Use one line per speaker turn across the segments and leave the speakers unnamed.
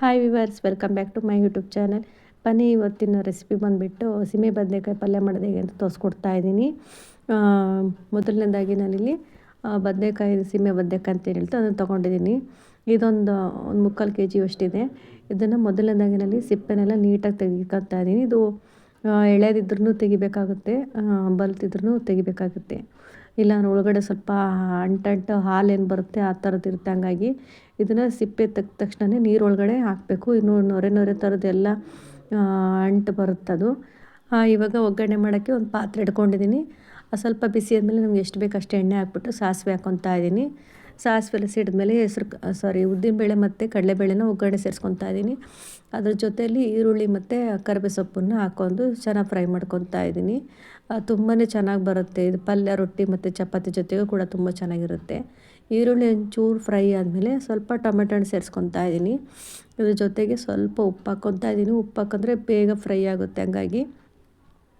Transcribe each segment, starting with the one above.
Hi viewers welcome back to my YouTube channel ಬನ್ನಿ, ಇವತ್ತಿನ recipe ಬಂದುಬಿಟ್ಟು ಸೀಮೆ ಬದನೆಕಾಯಿ ಪಲ್ಯ ಮಾಡೋದು ಹೇಗೆ ಅಂತ ತೋರಿಸ್ಕೊಡ್ತಾ ಇದ್ದೀನಿ. ಮೊದಲನೇದಾಗಿ ನಾನಿಲ್ಲಿ ಬದನೆಕಾಯಿ, ಸೀಮೆ ಬದನೆಕಾಯಿ ಅಂತ ಹೇಳ್ತಾ ಅದನ್ನು ತೊಗೊಂಡಿದ್ದೀನಿ. ಇದೊಂದು, ಒಂದು ಮುಕ್ಕಾಲು ಕೆ ಜಿ ಅಷ್ಟಿದೆ. ಇದನ್ನು ಮೊದಲನೇದಾಗಿ ನಲ್ಲಿ ಸಿಪ್ಪೆನೆಲ್ಲ ನೀಟಾಗಿ ತೆಗಿಕೊತಾ ಇದ್ದೀನಿ. ಇದು ಎಳೆದಿದ್ರೂ ತೆಗಿಬೇಕಾಗುತ್ತೆ ಬಲ್ತಿದ್ರೂ ತೆಗಿಬೇಕಾಗುತ್ತೆ. ಇಲ್ಲ ಒಳಗಡೆ ಸ್ವಲ್ಪ ಅಂಟಂಟು ಹಾಲೇನು ಬರುತ್ತೆ ಆ ಥರದ್ದು ಇರುತ್ತೆ ಹಂಗಾಗಿ ಇದನ್ನು ಸಿಪ್ಪೆ ತೆಗ್ದ ತಕ್ಷಣವೇ ನೀರೊಳಗಡೆ ಹಾಕಬೇಕು. ಇನ್ನು ನೊರೆ ನೊರೆ ಥರದ್ದೆಲ್ಲ ಅಂಟು ಬರುತ್ತದು ಇವಾಗ ಒಗ್ಗರಣೆ ಮಾಡೋಕ್ಕೆ ಒಂದು ಪಾತ್ರೆ ಇಟ್ಕೊಂಡಿದ್ದೀನಿ ಸ್ವಲ್ಪ ಬಿಸಿ ಆದಮೇಲೆ ನಮ್ಗೆ ಎಷ್ಟು ಬೇಕು ಅಷ್ಟು ಎಣ್ಣೆ ಹಾಕ್ಬಿಟ್ಟು ಸಾಸಿವೆ ಹಾಕ್ಕೊತಾ ಇದ್ದೀನಿ ಸಾಸಿವೆ ಸಿಡಿದ್ಮೇಲೆ ಹೆಸರು ಸಾರಿ ಉದ್ದಿನಬೇಳೆ ಮತ್ತು ಕಡಲೆಬೇಳೆನ ಒಗ್ಗರಣೆ ಸೇರಿಸ್ಕೊತಾ ಇದ್ದೀನಿ ಅದ್ರ ಜೊತೆಯಲ್ಲಿ ಈರುಳ್ಳಿ ಮತ್ತು ಕರಿಬೇ ಸೊಪ್ಪನ್ನು ಹಾಕೊಂಡು ಚೆನ್ನಾಗಿ ಫ್ರೈ ಮಾಡ್ಕೊತಾ ಇದ್ದೀನಿ ತುಂಬಾ ಚೆನ್ನಾಗಿ ಬರುತ್ತೆ. ಇದು ಪಲ್ಯ, ರೊಟ್ಟಿ ಮತ್ತು ಚಪಾತಿ ಜೊತೆಗೂ ಕೂಡ ತುಂಬ ಚೆನ್ನಾಗಿರುತ್ತೆ. ಈರುಳ್ಳಿ ಒಂಚೂರು ಫ್ರೈ ಆದಮೇಲೆ ಸ್ವಲ್ಪ ಟೊಮೆಟೊ ಹಣ್ಣು ಸೇರಿಸ್ಕೊತಾ ಇದ್ದೀನಿ ಇದ್ರ ಜೊತೆಗೆ ಸ್ವಲ್ಪ ಉಪ್ಪು ಹಾಕ್ಕೊತಾ ಇದ್ದೀನಿ ಉಪ್ಪು ಹಾಕಂದ್ರೆ ಬೇಗ ಫ್ರೈ ಆಗುತ್ತೆ. ಹಂಗಾಗಿ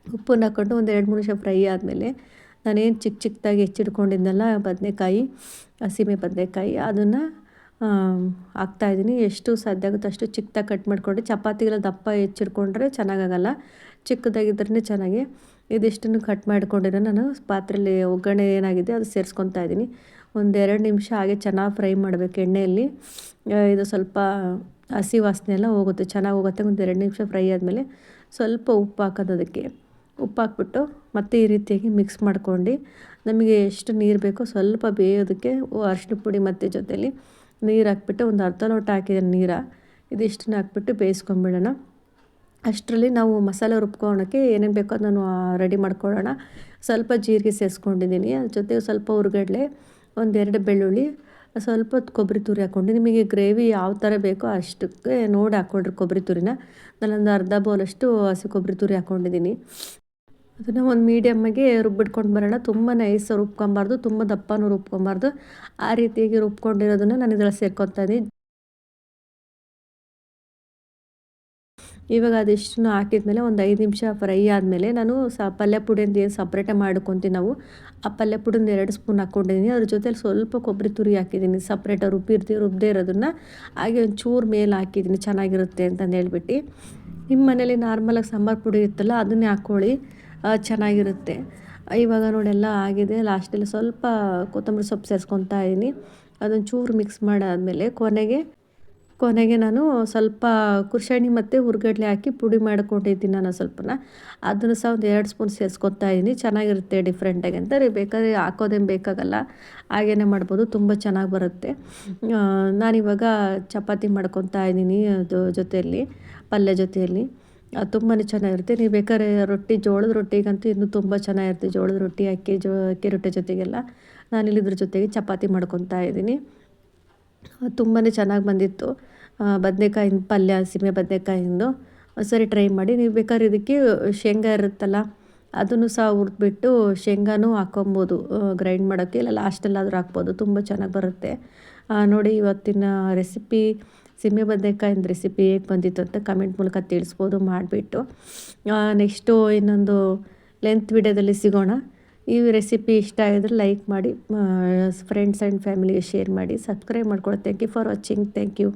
ಉಪ್ಪನ್ನು ಹಾಕ್ಕೊಂಡು ಒಂದು ಎರಡು ಮೂರು ನಿಮಿಷ ಫ್ರೈ ಆದಮೇಲೆ ನಾನೇನು ಚಿಕ್ಕ ಚಿಕ್ಕದಾಗಿ ಹೆಚ್ಚಿಟ್ಕೊಂಡಿದ್ನಲ್ಲ ಬದನೆಕಾಯಿ, ಹಸಿಮೆ ಬದನೆಕಾಯಿ, ಅದನ್ನು ಹಾಕ್ತಾಯಿದ್ದೀನಿ ಎಷ್ಟು ಸಾಧ್ಯ ಆಗುತ್ತೋ ಅಷ್ಟು ಚಿಕ್ಕದಾಗಿ ಕಟ್ ಮಾಡಿಕೊಂಡು ಚಪಾತಿಗೆಲ್ಲ ದಪ್ಪ ಹೆಚ್ಚಿಟ್ಕೊಂಡ್ರೆ ಚೆನ್ನಾಗಾಗಲ್ಲ. ಚಿಕ್ಕದಾಗಿದ್ರೇ ಚೆನ್ನಾಗಿ. ಇದಿಷ್ಟನ್ನು ಕಟ್ ಮಾಡಿಕೊಂಡಿರೋ ನಾನು ಪಾತ್ರೆಯಲ್ಲಿ ಒಗ್ಗರಣೆ ಏನಾಗಿದೆ ಅದು ಸೇರಿಸ್ಕೊತಾ ಇದ್ದೀನಿ. ಒಂದೆರಡು ನಿಮಿಷ ಹಾಗೆ ಚೆನ್ನಾಗಿ ಫ್ರೈ ಮಾಡಬೇಕು ಎಣ್ಣೆಯಲ್ಲಿ. ಇದು ಸ್ವಲ್ಪ ಹಸಿ ವಾಸನೆ ಎಲ್ಲ ಹೋಗುತ್ತೆ, ಚೆನ್ನಾಗಿ ಹೋಗುತ್ತೆ. ಒಂದು ಎರಡು ನಿಮಿಷ ಫ್ರೈ ಆದಮೇಲೆ ಸ್ವಲ್ಪ ಉಪ್ಪು ಹಾಕೋದು ಅದಕ್ಕೆ. ಉಪ್ಪು ಹಾಕ್ಬಿಟ್ಟು ಮತ್ತೆ ಈ ರೀತಿಯಾಗಿ ಮಿಕ್ಸ್ ಮಾಡ್ಕೊಂಡು ನಮಗೆ ಎಷ್ಟು ನೀರು ಬೇಕೋ ಸ್ವಲ್ಪ ಬೇಯೋದಕ್ಕೆ ಅರಿಶಿನ ಪುಡಿ ಮತ್ತು ಜೊತೆಯಲ್ಲಿ ನೀರು ಹಾಕ್ಬಿಟ್ಟು ಒಂದು ಅರ್ಧ ಲೋಟ ಹಾಕಿದ ನೀರು ಇದಿಷ್ಟನ್ನ ಹಾಕ್ಬಿಟ್ಟು ಬೇಯಿಸ್ಕೊಂಬಿಡೋಣ. ಅಷ್ಟರಲ್ಲಿ ನಾವು ಮಸಾಲೆ ರುಬ್ಕೊಳೋಕ್ಕೆ ಏನೇನು ಬೇಕೋ ಅದನ್ನು ರೆಡಿ ಮಾಡ್ಕೊಳ್ಳೋಣ. ಸ್ವಲ್ಪ ಜೀರಿಗೆ ಸೇರಿಸ್ಕೊಂಡಿದ್ದೀನಿ ಅದ್ರ ಜೊತೆಗೆ ಸ್ವಲ್ಪ ಹುರ್ಗಡ್ಲೆ ಒಂದೆರಡು ಬೆಳ್ಳುಳ್ಳಿ, ಸ್ವಲ್ಪ ಕೊಬ್ಬರಿ ತುರಿ ಹಾಕ್ಕೊಂಡು ನಿಮಗೆ ಗ್ರೇವಿ ಯಾವ ಥರ ಬೇಕೋ ಅಷ್ಟಕ್ಕೆ ನೋಡಿ ಹಾಕ್ಕೊಳ್ರಿ ಕೊಬ್ಬರಿ ತುರಿನ. ನಾನೊಂದು ಅರ್ಧ ಬೌಲಷ್ಟು ಹಸಿ ಕೊಬ್ಬರಿ ತುರಿ ಹಾಕ್ಕೊಂಡಿದ್ದೀನಿ. ಅದನ್ನು ಒಂದು ಮೀಡಿಯಮ್ಮಾಗಿ ರುಬ್ಬಿಟ್ಕೊಂಡು ಬರೋಣ. ತುಂಬ ನೈಸ್ ರುಬ್ಕೊಬಾರ್ದು, ತುಂಬ ದಪ್ಪನೂ ರುಬ್ಕೊಬಾರ್ದು. ಆ ರೀತಿಯಾಗಿ ರುಬ್ಕೊಂಡಿರೋದನ್ನು ನಾನು ಇದರಲ್ಲಿ ಸೇರ್ಕೊತಾ ಇದ್ದೀನಿ. ಇವಾಗ ಅದಿಷ್ಟನ್ನು ಹಾಕಿದ್ಮೇಲೆ ಒಂದು ಐದು ನಿಮಿಷ ಫ್ರೈ ಆದಮೇಲೆ ನಾನು ಸ ಪಲ್ಯ ಪುಡಿಯಿಂದ ಏನು ಸಪ್ರೇಟೇ ಮಾಡ್ಕೊತೀನಿ ನಾವು. ಆ ಪಲ್ಯ ಪುಡಿಯಿಂದ ಎರಡು ಸ್ಪೂನ್ ಹಾಕ್ಕೊಂಡಿದ್ದೀನಿ ಅದ್ರ ಜೊತೆಲಿ ಸ್ವಲ್ಪ ಕೊಬ್ಬರಿ ತುರಿ ಹಾಕಿದ್ದೀನಿ ಸಪ್ರೇಟಾಗಿ ರುಬ್ಬಿರ್ತೀವಿ ರುಬ್ಬದೇ ಇರೋದನ್ನು. ಹಾಗೆ ಒಂದು ಚೂರು ಮೇಲೆ ಹಾಕಿದ್ದೀನಿ ಚೆನ್ನಾಗಿರುತ್ತೆ ಅಂತಂದು ಹೇಳ್ಬಿಟ್ಟು. ನಿಮ್ಮ ಮನೇಲಿ ನಾರ್ಮಲಾಗಿ ಸಾಂಬಾರು ಪುಡಿ ಇತ್ತಲ್ಲ, ಅದನ್ನೇ ಹಾಕ್ಕೊಳ್ಳಿ ಚೆನ್ನಾಗಿರುತ್ತೆ. ಇವಾಗ ನೋಡೆಲ್ಲ ಆಗಿದೆ. ಲಾಸ್ಟಲ್ಲಿ ಸ್ವಲ್ಪ ಕೊತ್ತಂಬರಿ ಸೊಪ್ಪು ಸೇರಿಸ್ಕೊತಾ ಇದ್ದೀನಿ ಅದನ್ನು ಚೂರು ಮಿಕ್ಸ್ ಮಾಡಾದಮೇಲೆ ಕೊನೆಗೆ ಕೊನೆಗೆ ನಾನು ಸ್ವಲ್ಪ ಕುರ್ಷಣಿ ಮತ್ತು ಹುರ್ಗಡ್ಲೆ ಹಾಕಿ ಪುಡಿ ಮಾಡ್ಕೊಂಡಿದ್ದೀನಿ ನಾನು ಸ್ವಲ್ಪನ. ಅದನ್ನು ಸಹ ಒಂದು ಎರಡು ಸ್ಪೂನ್ ಸೇರಿಸ್ಕೊತಾ ಇದ್ದೀನಿ ಚೆನ್ನಾಗಿರುತ್ತೆ ಡಿಫ್ರೆಂಟಾಗಿ ಅಂತ. ಬೇಕಾದ್ರೆ ಹಾಕೋದೇನು ಬೇಕಾಗಲ್ಲ. ಹಾಗೇ ಮಾಡ್ಬೋದು. ತುಂಬ ಚೆನ್ನಾಗಿ ಬರುತ್ತೆ. ನಾನಿವಾಗ ಚಪಾತಿ ಮಾಡ್ಕೊತಾ ಇದ್ದೀನಿ ಅದು ಜೊತೆಯಲ್ಲಿ, ಪಲ್ಯ ಜೊತೆಯಲ್ಲಿ. ತುಂಬಾ ಚೆನ್ನಾಗಿರುತ್ತೆ. ನೀವು ಬೇಕಾದ್ರೆ ರೊಟ್ಟಿ, ಜೋಳದ ರೊಟ್ಟಿಗಂತೂ ಇನ್ನೂ ತುಂಬ ಚೆನ್ನಾಗಿರುತ್ತೆ. ಜೋಳದ ರೊಟ್ಟಿ, ಅಕ್ಕಿ, ಜೋ, ಅಕ್ಕಿ ರೊಟ್ಟಿ ಜೊತೆಗೆಲ್ಲ. ನಾನು ಇಲ್ಲಿದ್ರ ಜೊತೆಗೆ ಚಪಾತಿ ಮಾಡ್ಕೊತಾ ಇದ್ದೀನಿ. ತುಂಬಾ ಚೆನ್ನಾಗಿ ಬಂದಿತ್ತು. ಬದನೆಕಾಯಿ ಪಲ್ಯ, ಸೀಮೆ ಬದನೇಕಾಯಿಂದು. ಸರಿ, ಟ್ರೈ ಮಾಡಿ. ನೀವು ಬೇಕಾದ್ರೆ ಇದಕ್ಕೆ ಶೇಂಗಾ ಇರುತ್ತಲ್ಲ, ಅದನ್ನು ಸಹ ಹುರಿದ್ಬಿಟ್ಟು ಶೇಂಗಾನೂ ಹಾಕೊಬೋದು ಗ್ರೈಂಡ್ ಮಾಡೋಕ್ಕೆ ಇಲ್ಲ ಲಾಸ್ಟಲ್ಲಾದರೂ ಹಾಕ್ಬೋದು. ತುಂಬ ಚೆನ್ನಾಗಿ ಬರುತ್ತೆ. ನೋಡಿ, ಇವತ್ತಿನ ರೆಸಿಪಿ ಸೀಮೆ ಬದನೆಕಾಯಿನ ರೆಸಿಪಿ ಹೇಗೆ ಬಂದಿತ್ತು ಅಂತ ಕಮೆಂಟ್ ಮೂಲಕ ತಿಳಿಸ್ಬೋದು, ಮಾಡಿಬಿಟ್ಟು. ನೆಕ್ಸ್ಟು ಇನ್ನೊಂದು ಲೆಂತ್ ವಿಡಿಯೋದಲ್ಲಿ ಸಿಗೋಣ. ಈ ರೆಸಿಪಿ ಇಷ್ಟ ಆಗಿದ್ರೆ ಲೈಕ್ ಮಾಡಿ ಫ್ರೆಂಡ್ಸ್ ಆ್ಯಂಡ್ ಫ್ಯಾಮಿಲಿಗೆ ಶೇರ್ ಮಾಡಿ. ಸಬ್ಸ್ಕ್ರೈಬ್ ಮಾಡ್ಕೊಳ್ಳಿ thank you for watching thank you